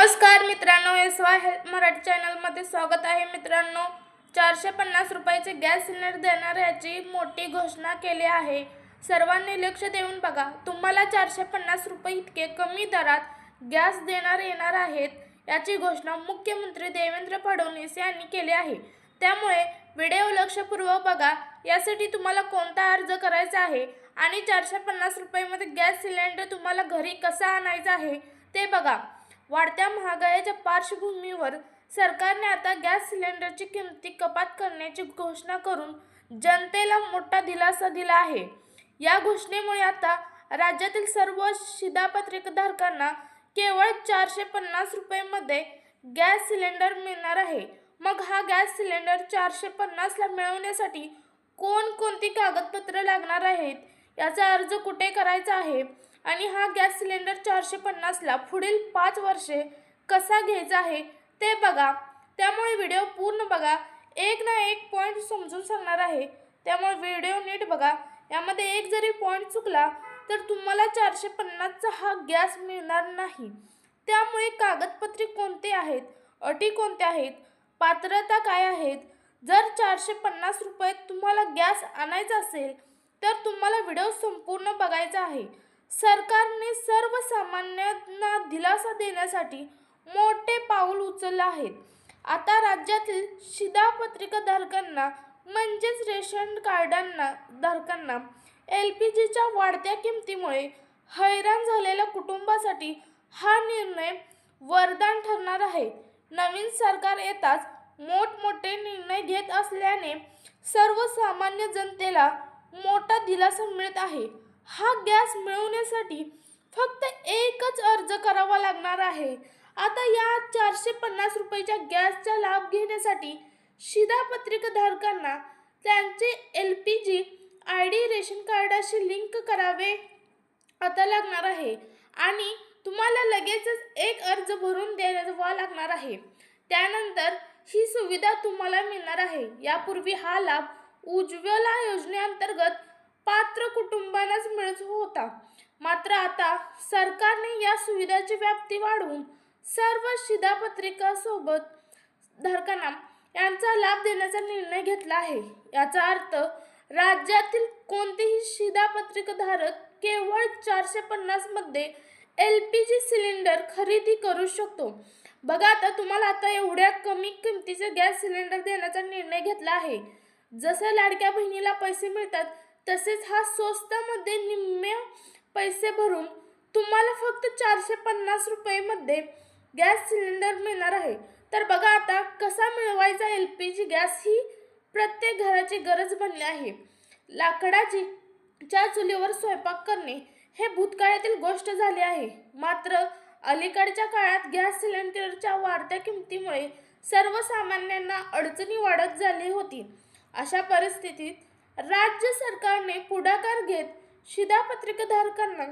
नमस्कार मित्रांनो S Y health Marathi चॅनलमध्ये स्वागत आहे. मित्रांनो चारशे पन्नास रुपयाचे गॅस सिलेंडर देणाऱ्याची मोठी घोषणा केली आहे. सर्वांनी लक्ष देऊन बघा तुम्हाला चारशे पन्नास रुपये इतके कमी दरात गॅस देणार येणार आहेत याची घोषणा मुख्यमंत्री देवेंद्र फडणवीस यांनी केली आहे. त्यामुळे व्हिडिओ लक्षपूर्वक बघा यासाठी तुम्हाला कोणता अर्ज करायचा आहे आणि चारशे पन्नास रुपयामध्ये गॅस सिलेंडर तुम्हाला घरी कसा आणायचा आहे ते बघा. वाढत्या महागाईच्या पार्श्वभूमीवर सरकारने आता गॅस सिलेंडरची किंमती कपात करण्याची घोषणा करून जनतेला मोठा दिलासा दिला आहे. या घोषणेमुळे आता राज्यातील सर्व शिधापत्रिकधारकांना केवळ चारशे पन्नास रुपयेमध्ये गॅस सिलेंडर मिळणार आहे. मग हा गॅस सिलेंडर चारशे पन्नासला मिळवण्यासाठी कोणकोणती कागदपत्र लागणार आहेत? याचा अर्ज कुठे करायचा आहे? आणि हा गॅस सिलेंडर चारशे पन्नासला पुढील पाच वर्षे कसा घ्यायचा आहे ते बघा. त्यामुळे व्हिडिओ पूर्ण बघा. एक ना एक पॉईंट समजून सांगणार आहे. त्यामुळे व्हिडिओ नीट बघा. यामध्ये एक जरी पॉईंट चुकला तर तुम्हाला चारशे पन्नासचा हा गॅस मिळणार नाही. त्यामुळे कागदपत्रे कोणते आहेत? अटी कोणत्या आहेत? पात्रता काय आहेत? जर चारशे पन्नास रुपये तुम्हाला गॅस आणायचा असेल तर तुम्हाला व्हिडिओ संपूर्ण बघायचा आहे. सरकारने सर्वसामान्यांना दिलासा देण्यासाठी मोठे पाऊल उचलले आहेत. आता राज्यातील शिधापत्रिकाधारकांना म्हणजेच रेशन कार्डांना धारकांना एल पी जीच्या वाढत्या किमतीमुळे हैराण झालेल्या कुटुंबासाठी हा निर्णय वरदान ठरणार आहे. नवीन सरकार येताच मोठमोठे निर्णय घेत असल्याने सर्वसामान्य जनतेला मोठा दिलासा मिळत आहे. हा गॅस मिळवण्यासाठी फक्त एकच अर्ज करावा लागणार आहे. आता या चारशे पन्नास रुपयाच्या गॅसचा लाभ घेण्यासाठी शिधापत्रिकाधारकांना त्यांचे L P G I D ration कार्डाशी लिंक करावे आता लागणार आहे. आणि तुम्हाला लगेचच एक अर्ज भरून द्यावा लागणार आहे. त्यानंतर ही सुविधा तुम्हाला मिळणार आहे. यापूर्वी हा लाभ उज्ज्वला योजनेअंतर्गत पात्र कुटुंबांनाच मिळत होता. मात्र आता सरकारने या सुविधाची व्याप्ती वाढवून सर्व शिधापत्रिकासोबत धारकांना यांचा लाभ देण्याचा निर्णय घेतला आहे. याचा अर्थ राज्यातील कोणतेही शिधापत्रिकाधारक केवळ चारशे पन्नासमध्ये एल पी जी सिलेंडर खरेदी करू शकतो. बघा आता तुम्हाला आता एवढ्या कमी किमतीचे गॅस सिलेंडर देण्याचा निर्णय घेतला आहे. जसं लाडक्या बहिणीला पैसे मिळतात तसेच हा स्वस्तामध्ये निम्मे पैसे भरून तुम्हाला फक्त चारशे पन्नास रुपयेमध्ये गॅस सिलेंडर मिळणार आहे. तर बघा आता कसा मिळवायचा एल पी जी गॅस ही प्रत्येक घराची गरज बनली आहे. लाकडाची च्या चुलीवर स्वयंपाक करणे हे भूतकाळातील गोष्ट झाली आहे. मात्र अलीकडच्या काळात गॅस सिलेंडरच्या वाढत्या किमतीमुळे सर्वसामान्यांना अडचणी वाढत झाली होती. अशा परिस्थितीत राज्य सरकारने पुढाकार घेत शिधापत्रिकाधारकांना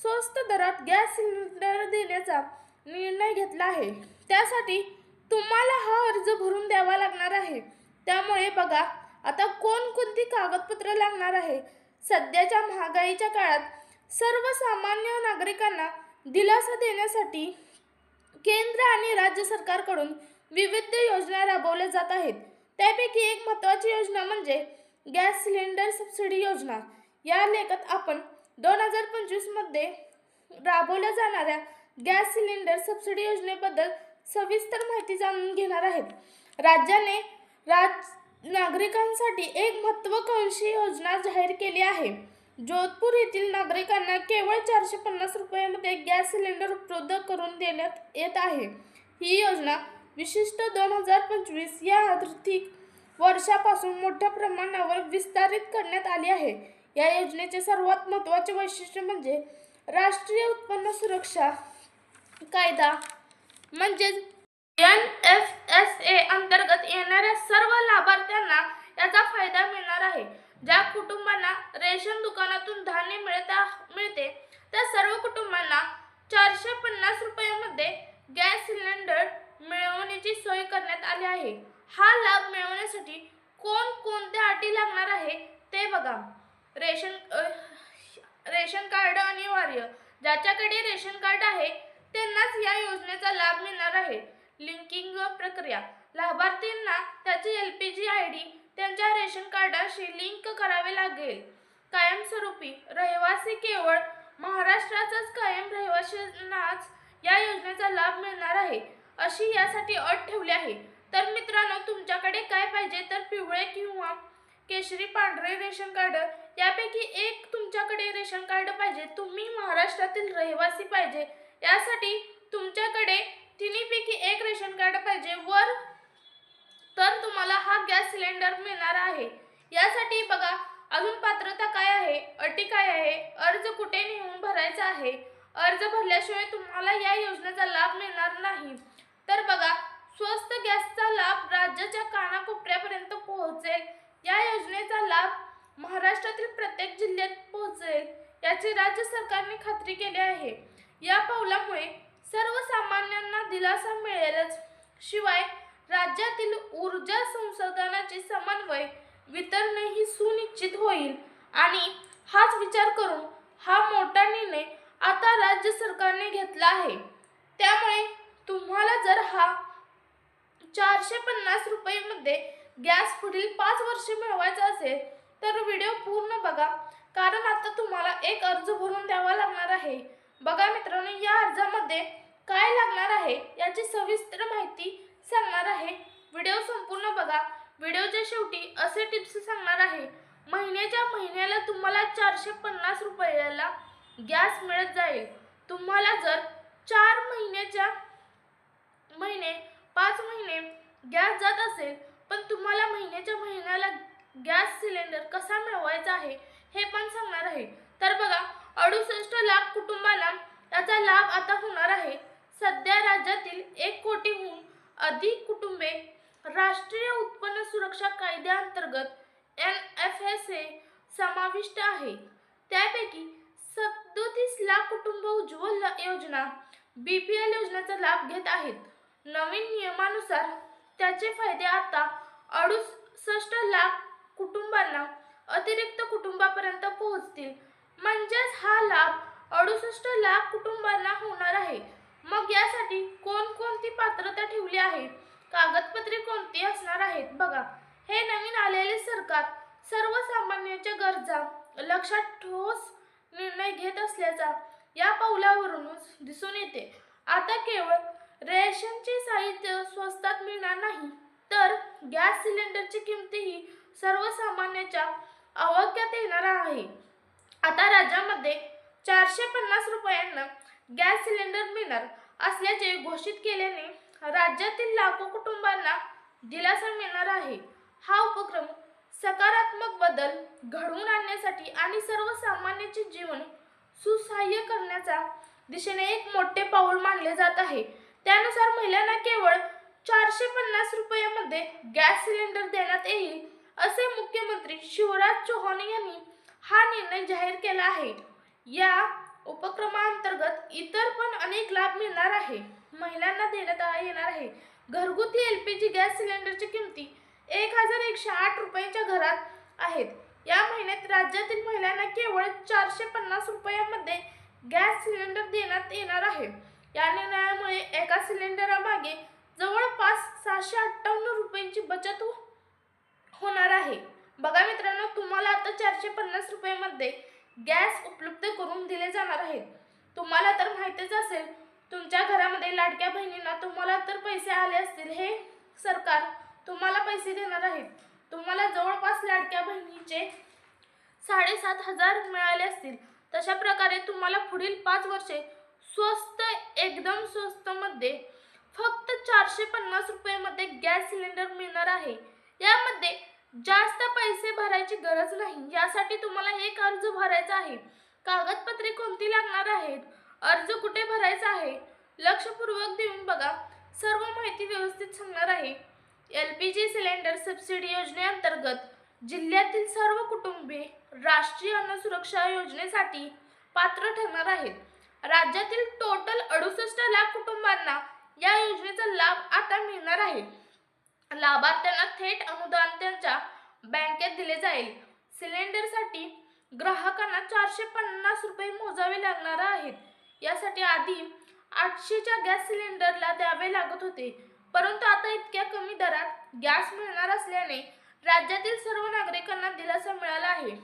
स्वस्त दरात गॅस सिलेंडर देण्याचा निर्णय घेतला आहे. त्यासाठी तुम्हाला हा अर्ज भरून द्यावा लागणार आहे. त्यामुळे बघा आता कोणकोणती कागदपत्र लागणार आहे? सध्याच्या महागाईच्या काळात सर्वसामान्य नागरिकांना दिलासा देण्यासाठी केंद्र आणि राज्य सरकारकडून विविध योजना राबवल्या जात आहेत. त्यापैकी एक महत्त्वाची योजना म्हणजे गॅस सिलेंडर सबसिडी योजना. या लेखात आपण दोन हजार पंचवीसमध्ये राबवल्या जाणाऱ्या गॅस सिलेंडर सबसिडी योजनेबद्दल सविस्तर माहिती जाणून घेणार आहेत. राज्याने राज नागरिकांसाठी एक महत्त्वाकांक्षी योजना जाहीर केली आहे. जोधपूर येथील नागरिकांना केवळ चारशे पन्नास रुपयामध्ये गॅस सिलेंडर उपलब्ध करून देण्यात येत आहे. ही योजना विशिष्ट दोन हजार पंचवीस या आर्थिक वर्षापासून मोठ्या प्रमाणावर विस्तारित करण्यात आली आहे. या योजनेचे सर्वात महत्त्वाचे वैशिष्ट्य म्हणजे राष्ट्रीय उत्पन्न सुरक्षा कायदा म्हणजेच एन एफ एस ए अंतर्गत येणाऱ्या सर्व लाभार्थ्यांना याचा फायदा मिळणार आहे. ज्या कुटुंबांना रेशन दुकानातून धान्य मिळता मिळते त्या सर्व कुटुंबांना चारशे पन्नास रुपयामध्ये गॅस सिलेंडर मिळवण्याची सोय करण्यात आली आहे. हा लाभ मिळवण्यासाठी कोण कोणत्या अटी लागणार आहे ते बघा. रेशन रेशन कार्ड अनिवार्य. ज्याच्याकडे रेशन कार्ड आहे त्यांनाच या योजनेचा लाभ मिळणार आहे. लिंकिंग प्रक्रिया. लाभार्थींना त्याची L P G I D त्यांच्या रेशन कार्डाशी लिंक करावे लागेल. कायमस्वरूपी रहिवासी केवळ महाराष्ट्राचाच कायम रहिवाशांनाच या योजनेचा लाभ मिळणार आहे अशी यासाठी अट ठेवली आहे. तर मित्रांनो तुमच्याकडे काय पाहिजे? तर पिवळे किंवा केशरी पांढरे रेशन कार्ड. यापैकी एक तुमच्याकडे रेशन कार्ड पाहिजे. तुम्ही महाराष्ट्रातील रहिवासी पाहिजे. यासाठी तुमच्याकडे तिन्हीपैकी एक रेशन कार्ड पाहिजे. वर तर तुम्हाला हा गॅस सिलेंडर मिळणार आहे. यासाठी बघा अजून पात्रता काय आहे? अटी काय आहे? अर्ज कुठे नेऊन भरायचा आहे? अर्ज भरल्याशिवाय तुम्हाला या योजनेचा लाभ मिळणार नाही. तर बघा स्वस्त गॅसचा लाभ राज्याच्या कानाकोपऱ्यापर्यंत पोहोचेल. या योजनेचा लाभ महाराष्ट्रातील प्रत्येक जिल्ह्यात पोहोचेल याची राज्य सरकारने खात्री केली आहे. या पावलामुळे सर्वसामान्यांना दिलासा मिळेलच. शिवाय राज्यातील ऊर्जा संसाधनाचे समन्वय वितरणही सुनिश्चित होईल. आणि हाच विचार करून हा मोठा निर्णय आता राज्य सरकारने घेतला आहे. त्यामुळे तुम्हाला जर हा चारशे पन्नास रुपयेमध्ये गॅस पुढील पाच वर्षे मिळवायचा असेल तर व्हिडिओ पूर्ण बघा. कारण आता तुम्हाला एक अर्ज भरून द्यावा लागणार आहे. बघा मित्रांनो या अर्जामध्ये काय लागणार आहे याची सविस्तर माहिती सांगणार आहे. व्हिडिओ संपूर्ण बघा. व्हिडिओच्या शेवटी असे टिप्स सांगणार आहे. महिन्याच्या महिन्याला तुम्हाला चारशे पन्नास रुपयाला गॅस मिळत जाईल. तुम्हाला जर चार महिन्याच्या महिने पाच महिने गॅस जात असेल पण तुम्हाला महिन्याच्या महिन्याला गॅस सिलेंडर कसा मिळवायचा आहे हे पण सांगणार आहे. तर बघा अडुसष्ट लाख कुटुंबांना याचा लाभ आता होणार आहे. सध्या राज्यातील एक कोटीहून अधिक कुटुंबे राष्ट्रीय उत्पन्न सुरक्षा कायद्याअंतर्गत एन एफ एस ए समाविष्ट आहे. त्यापैकी सदोतीस लाख कुटुंब उज्ज्वल योजना बी पी एल योजनेचा लाभ घेत आहेत. नवीन नियमानुसार त्याचे फायदे आता अडुसष्ट लाख कुटुंबांना अतिरिक्त कुटुंबापर्यंत पोहोचतील. म्हणजेच हा लाभ अडुसष्ट लाख कुटुंबांना होणार आहे. मग यासाठी कोणकोणती पात्रता ठेवली आहे? कागदपत्रे कोणती असणार आहेत? बघा हे नवीन आलेले सरकार सर्वसामान्यांच्या गरजा लक्षात ठोस निर्णय घेत असल्याचा या पावलावरूनच दिसून येते. आता केवळ रेशनचे साहित्य स्वस्तात मिळणार नाही तर गॅस सिलेंडरची किमतीही सर्वसामान्यांच्या आवाक्यात येणार आहे. आता राज्यामध्ये चारशे पन्नास रुपयांना गॅस सिलेंडर मिळणार असल्याचे घोषित केल्याने राज्यातील लाखो कुटुंबांना दिलासा मिळणार आहे. हा उपक्रम सकारात्मक बदल घडवून आणण्यासाठी आणि सर्वसामान्यांचे जीवन सुसह्य करण्याचा दिशेने एक मोठे पाऊल मानले जात आहे. त्यानुसार महिलांना केवळ चारशे पन्नास रुपयामध्ये गॅस सिलेंडर देण्यात येईल असे मुख्यमंत्री शिवराज चौहान यांनी हा निर्णय जाहीर केला आहे. या उपक्रमाअंतर्गत इतर पण अनेक लाभ मिळणार आहे. महिलांना देण्यात आ- येणार आहे. घरगुती एल पी जी गॅस सिलेंडरची किमती एक हजार एकशे आठ रुपयांच्या घरात आहेत. या महिन्यात राज्यातील महिलांना केवळ चारशे पन्नास रुपयामध्ये गॅस सिलेंडर देण्यात येणार आहे. या निर्णयामुळे एका सिलेंडरामागे जवळपास सहाशे अठ्ठावन्न रुपयांची बचत हो- होणार आहे. बघा मित्रांनो तुम्हाला आता चारशे पन्नास रुपयामध्ये गॅस उपलब्ध करून दिले जाणार आहेत तुम्हाला तर माहितीच असेल तुमच्या घरामध्ये लाडक्या बहिणींना तुम्हाला तर पैसे आले असतील हे सरकार तुम्हाला पैसे देणार आहेत तुम्हाला जवळपास लाडक्या बहिणीचे साडेसात हजार मिळाले असतील. तशा प्रकारे तुम्हाला पुढील पाच वर्षे स्वस्त एकदम स्वस्तमध्ये फक्त चारशे पन्नास रुपयामध्ये गॅस सिलेंडर मिळणार आहे. यामध्ये जास्त पैसे भरायची गरज नाही. यासाठी तुम्हाला एक अर्ज भरायचा आहे. कागदपत्रे कोणती लागणार आहेत? अर्ज कुठे भरायचा आहे? लक्षपूर्वक देऊन बघा. सर्व माहिती व्यवस्थित सांगणार आहे. L P G cylinder subsidy योजनेअंतर्गत जिल्ह्यातील सर्व कुटुंबे राष्ट्रीय अन्न सुरक्षा योजनेसाठी पात्र ठरणार आहेत. राज्यातील टोटल अडुसष्ट लाख कुटुंबांना या योजनेचा लाभ आता मिळणार आहे. लाभार्थ्यांना थेट अनुदान त्यांच्या बँकेत दिले जाईल. सिलेंडरसाठी ग्राहकांना चारशे पन्नास रुपये मोजावे लागणार आहेत. यासाठी आधी आठशेच्या गॅस सिलेंडरला द्यावे लागत होते. परंतु आता इतक्या कमी दरात गॅस मिळणार असल्याने राज्यातील सर्व नागरिकांना दिलासा मिळाला आहे.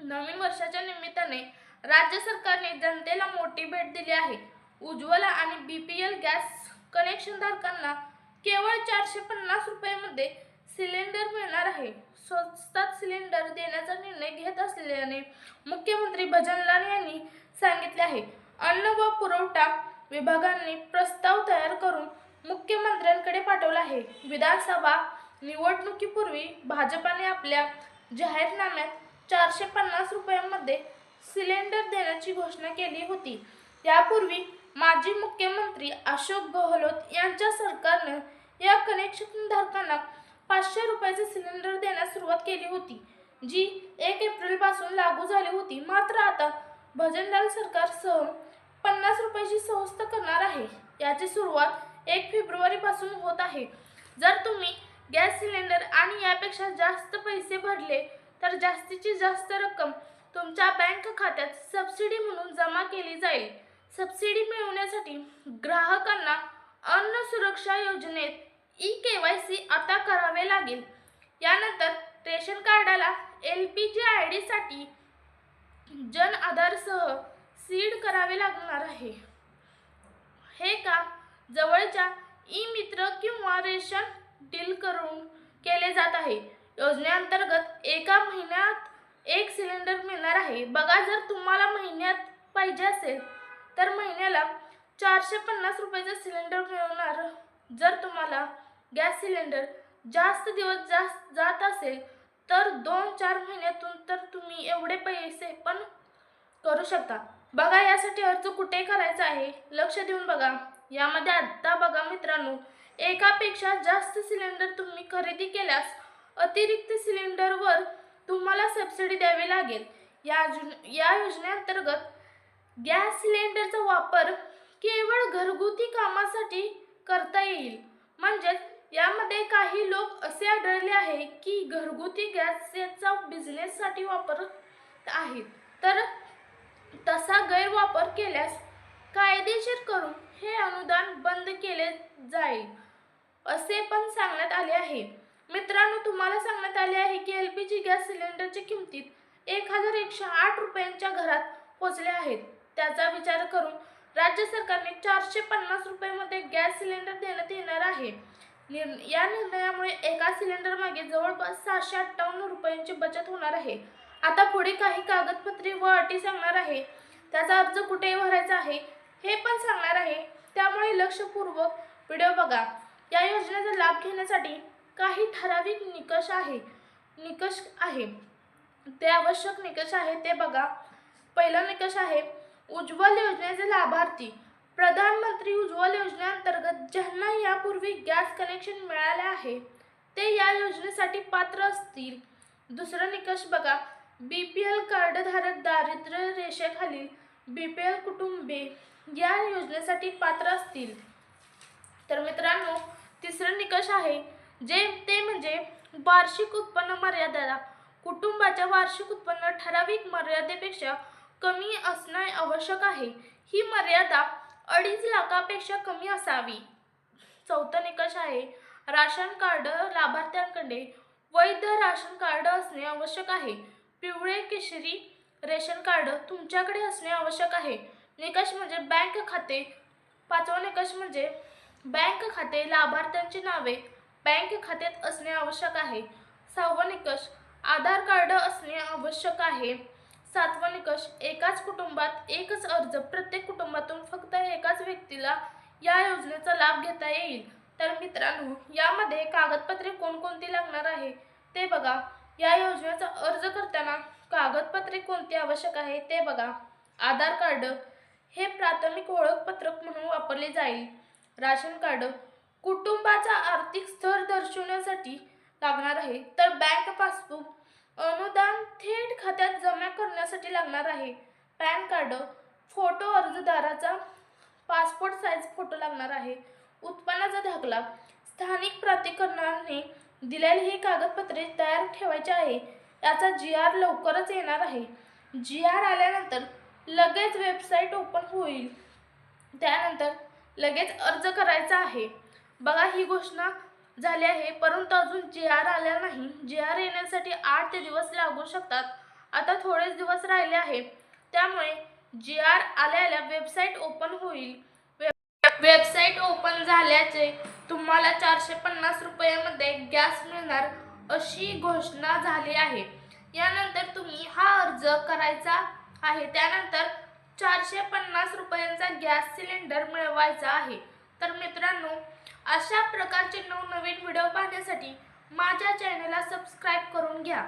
नवीन वर्षाच्या निमित्ताने राज्य सरकारने जनतेला मोठी भेट दिली आहे. उज्ज्वला आणि B P L gas connection धारकांना केवळ चारशे पन्नास रुपयामध्ये सिलेंडर मिळणार आहे. स्वस्तात सिलेंडर देण्याचा निर्णय घेत असल्याने मुख्यमंत्री भजनलाल यांनी सांगितले आहे. अन्न व पुरवठा विभागांनी प्रस्ताव तयार करून मुख्यमंत्र्यांकडे पाठवला आहे. विधानसभा निवडणुकीपूर्वी भाजपाने आपल्या जाहीरनाम्यात चारशे पन्नास रुपयांमध्ये सिलेंडर देण्याची घोषणा केली होती. यापूर्वी माजी मुख्यमंत्री अशोक गहलोत यांच्या सरकारनं या कनेक्शन धारकांना पाचशे रुपयाचे सिलेंडर देण्यास सुरुवात केली होती जी एक एप्रिलपासून लागू झाली होती. मात्र आता भजनलाल सरकारसह पन्नास रुपयाची स्वस्त करणार आहे. याची सुरुवात एक फेब्रुवारीपासून होत आहे. जर तुम्ही गॅस सिलेंडर आणि यापेक्षा जास्त पैसे भरले तर जास्तीची जास्त रक्कम तुमच्या बँक खात्यात सबसिडी म्हणून जमा केली जाईल. सबसिडी मिळवण्यासाठी ग्राहकांना अन्न सुरक्षा योजनेत ई के वाय सी आता करावे लागेल. यानंतर रेशन कार्डाला एल पी जी आय डीसाठी जन आधारसह सीड करावे लागणार आहे. हे काम जवळच्या ई मित्र किंवा रेशन डील करून केले जात आहे. योजनेअंतर्गत एका महिन्यात एक सिलेंडर मिळणार आहे. बघा जर तुम्हाला महिन्यात पाहिजे असेल तर महिन्याला चारशे पन्नास रुपयाचा सिलेंडर मिळवणार जर तुम्हाला गॅस सिलेंडर जास्त दिवस जास्त जात असेल तर दोन चार महिन्यातून तर तुम्ही एवढे पैसे पण करू शकता. बघा यासाठी अर्ज कुठे करायचा आहे? लक्ष देऊन बघा. यामध्ये आत्ता बघा मित्रांनो एकापेक्षा जास्त सिलेंडर तुम्ही खरेदी केल्यास अतिरिक्त सिलेंडरवर तुम्हाला सबसिडी द्यावी लागेल. या या योजनेअंतर्गत गॅस सिलेंडरचा वापर केवळ घरगुती कामासाठी करता येईल. म्हणजेच यामध्ये काही लोक असे आढळले आहे की घरगुती गॅसचा बिझनेससाठी वापरत आहेत. तर तसा गैरवापर केल्यास कायदेशीर करून हे अनुदान बंद केले जाईल असे पण सांगण्यात आले आहे. मित्रांनो तुम्हाला सांगण्यात आले आहे की एल पी जी गॅस सिलेंडरच्या किमतीत एक हजार एकशे आठ रुपयांच्या घरात पोचल्या आहेत. त्याचा विचार करून राज्य सरकारने चारशे पन्नास रुपयामध्ये गॅस सिलेंडर देण्यात येणार आहे. निर या निर्णयामुळे एका सिलेंडर मागे जवळपास सहाशे अठ्ठावन्न रुपयांची बचत होणार आहे. आता पुढे काही कागदपत्रे व अटी सांगणार आहे. त्याचा अर्ज कुठे भरायचा आहे हे पण सांगणार आहे. त्यामुळे लक्षपूर्वक व्हिडिओ बघा. या योजनेचा लाभ घेण्यासाठी काही ठराविक निकष आहे. निकष आहे. ते आवश्यक निकष आहे ते बघा. पहिला निकष आहे उज्ज्वल योजनेचे लाभार्थी. प्रधानमंत्री उज्ज्वल योजनेअंतर्गत ज्यांना यापूर्वी गॅस कनेक्शन मिळाले आहे ते या योजनेसाठी पात्र असतील. दुसरा निकष बघा बी पी एल कार्डधारक दारिद्र्य रेषेखालील बी पी एल कुटुंबे या योजनेसाठी पात्र असतील. तर मित्रांनो तिसरा निकष आहे जे ते म्हणजे वार्षिक उत्पन्न मर्यादा. कुटुंबाच्या वार्षिक उत्पन्न ठराविक मर्यादेपेक्षा कमी असणे आवश्यक आहे. ही मर्यादा अडीच लाखापेक्षा कमी असावी. चौथा निकष आहे. राशन कार्ड लाभार्थ्यांकडे वैध राशन कार्ड असणे आवश्यक आहे. पिवळे केशरी रेशन कार्ड तुमच्याकडे असणे आवश्यक आहे. निकष म्हणजे बँक खाते. पाचवा निकष म्हणजे बँक खाते लाभार्थ्यांची नावे. बँक खात्यात असणे आवश्यक आहे. सहावा निकष आधार कार्ड असणे आवश्यक आहे. सातवा निकष एकाच कुटुंबात एकच अर्ज प्रत्येक कुटुंबातून फक्त एकाच व्यक्तीला या योजनेचा लाभ घेता येईल. तर मित्रांनो यामध्ये कागदपत्रे कोणकोणती लागणार आहे? ते बघा. या योजनेचा अर्ज करताना कागदपत्रे कोणती आवश्यक आहे ते बघा. आधार कार्ड हे प्राथमिक ओळखपत्रक म्हणून वापरले जाईल. राशन कार्ड कुटुंबाचा आर्थिक स्तर दर्शवण्यासाठी लागणार आहे. तर बँक पासबुक अनुदान थेट खात्यात जमा करण्यासाठी लागणार आहे. पॅन कार्ड फोटो अर्जदाराचा पासपोर्ट साईज फोटो लागणार आहे. उत्पन्नाचा दाखला स्थानिक प्राधिकरणाने दिलेली ही कागदपत्रे तयार ठेवायची आहे. याचा जी आर लवकरच येणार आहे. जी आर आल्यानंतर लगेच वेबसाईट ओपन होईल. त्यानंतर लगेच अर्ज करायचा आहे. बघा ही घोषणा झाली आहे. परंतु अजून जी आर आल्या नाही. जी आर येण्यासाठी आठ ते दिवस लागू शकतात. आता थोडेच दिवस राहिले आहे त्यामुळे जी आर आल्या आल्या वेबसाईट ओपन होईल. वेब- वेबसाईट ओपन झाल्याचे तुम्हाला चारशे पन्नास रुपयामध्ये गॅस मिळणार अशी घोषणा झाली आहे. यानंतर तुम्ही हा अर्ज करायचा आहे. त्यानंतर चारशे पन्नास रुपयांचा गॅस सिलेंडर मिळवायचा आहे. तर मित्रांनो अशा प्रकारचे नवनवीन व्हिडिओ पाहण्यासाठी माझ्या चॅनलला सबस्क्राईब करून घ्या.